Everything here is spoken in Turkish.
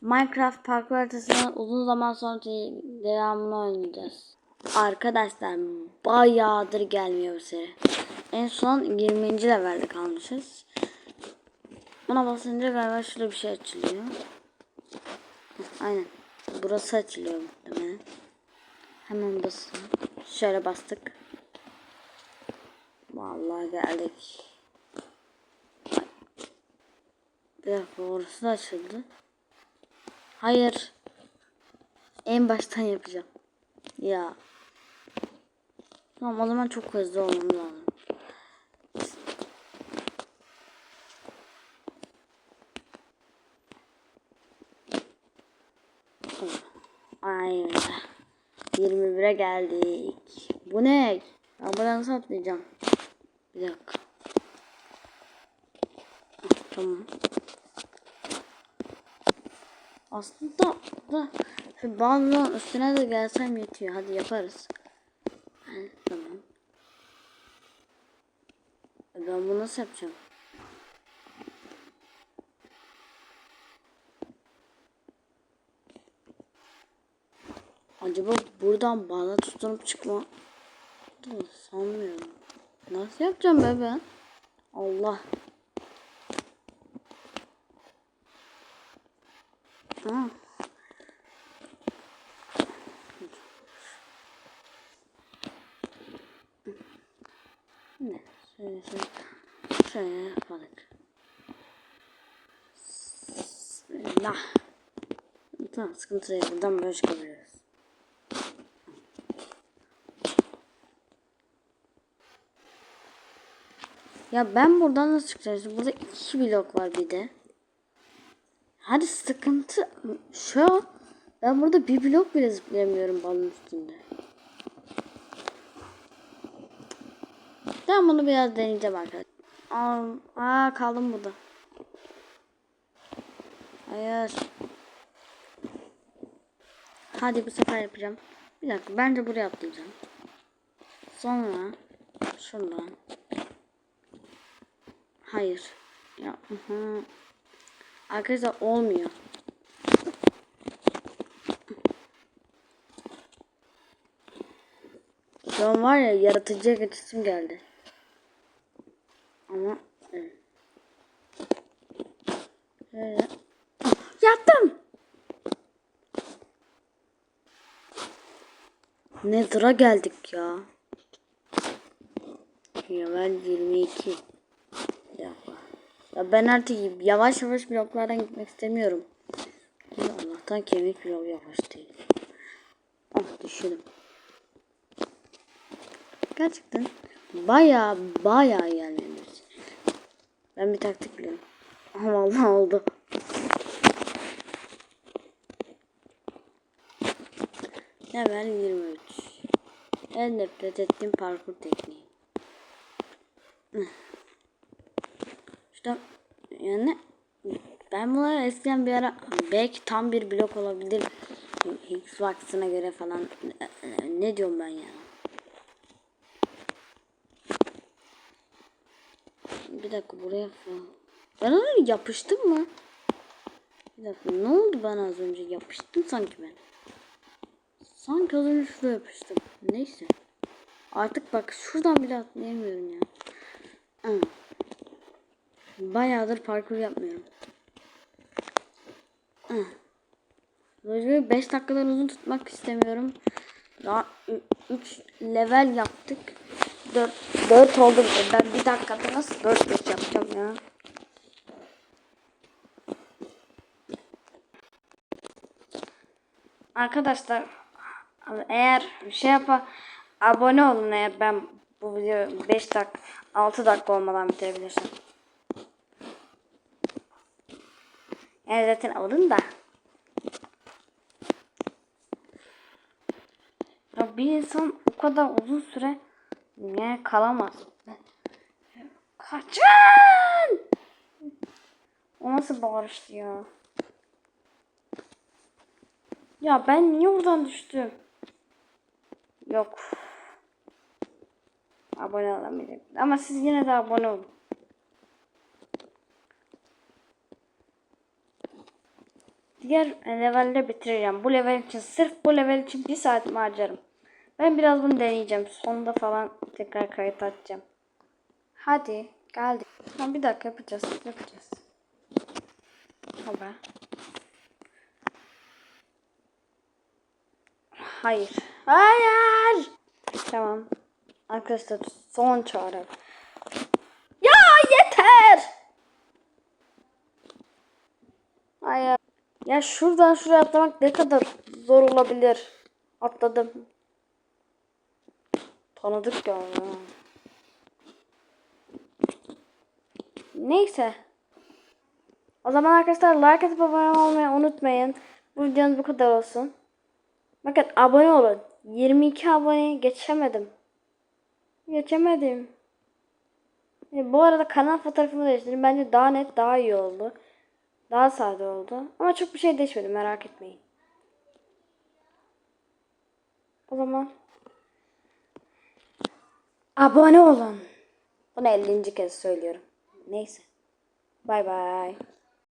Minecraft parkur haritasının uzun zaman sonra devamını oynayacağız. Arkadaşlar bayağıdır gelmiyor bu seri. En son 20. levelde kalmışız. Buna basınca galiba şurada bir şey açılıyor. Aynen. Burası açılıyor muhtemelen. Hemen basın. Şöyle bastık. Vallahi geldik. Bir dakika orası da açıldı. Hayır. En baştan yapacağım. Ya. Tamam o zaman çok hızlı olmam lazım. Ay 21'e geldik. Bu ne? Ya buradan nasıl atlayacağım? Bir dakika. Ah, Tamam. Aslında da şu balon üstüne de gelsem yetiyor. Hadi yaparız. Ha, tamam. Ben bunu nasıl yapacağım? Acaba buradan bana tutunup çıkma sanmıyorum. Nasıl yapacağım be ben? Allah. Ha. Ne? Şöyle şöyle. Şöyle yapmadık. Bismillah. Tamam sıkıntı yok. Buradan böyle çıkabiliriz. Ya ben buradan nasıl çıkacağım? Burada iki blok var bir de. Hadi sıkıntı şu. Ben burada bir blok bile zıplayamıyorum balon üstünde. Ben bunu biraz deneyeceğim arkadaşlar. Aa, kaldım burada. Hayır. Hadi bu sefer yapacağım. Bir dakika bence buraya atlayacağım. Sonra şuradan. Hayır. Ya hı hı. Arkadaşlar olmuyor. Şu an var ya yaratıcıya geçisim geldi. Ama. Şöyle. Yaptım. Nether'a geldik ya. Ya ben 22. Ya ben artık yavaş yavaş bloklardan gitmek istemiyorum. Allah'tan kemik blok yavaş değil. Ah düşürdüm. Gerçekten baya baya ilerlemiş. Ben bir taktik biliyorum. Ama vallahi oldu. Level 23. En nefret ettiğim parkur tekniği. İşte yani ben bunları eskiden bir ara belki tam bir blok olabilir. Xbox'ına göre falan ne diyorum ben ya. Bir dakika buraya falan. Ben oraya yapıştım mı? Bir dakika ne oldu bana az önce yapıştım sanki ben. Sanki az önce şuraya yapıştım. Neyse. Artık bak şuradan bile atlayamıyorum ya. Hı. Bayağıdır parkur yapmıyorum. Hı. Böyle 5 dakikadan uzun tutmak istemiyorum. Daha 3 level yaptık. 4 4 oldu. Ben bir dakikada nasıl 4 5 yapacağım ya? Arkadaşlar eğer şey yapa abone olun eğer ben bu video 5 dakika 6 dakika olmadan bitirebilirsem. Yani zaten olun da. Ya bir insan o kadar uzun süre yani kalamaz. Kaçın! O nasıl bağırıştı ya? Ya ben niye oradan düştüm? Yok. Abone olamayacak. Ama siz yine de abone olun. Diğer levelde bitireceğim. Bu level için sırf bu level için bir saatimi harcarım. Ben biraz bunu deneyeceğim. Sonunda falan tekrar kayıt açacağım. Hadi geldik. Tamam bir dakika yapacağız. Yapacağız. Haber. Hayır. Hayır. Tamam. Arkadaşlar son çare. Ya yeter. Hayır. Ya şuradan şuraya atlamak ne kadar zor olabilir. Atladım. Tanıdık ya. Neyse. O zaman arkadaşlar like atıp abone olmayı unutmayın. Bu videomuz bu kadar olsun. Bakın abone olun. 22 abone geçemedim. Geçemedim. E, bu arada kanal fotoğrafımı değiştirdim. Bence daha net daha iyi oldu. Daha sade oldu. Ama çok bir şey değişmedi merak etmeyin. O zaman abone olun. Bunu 50. kez söylüyorum. Neyse. Bay bay.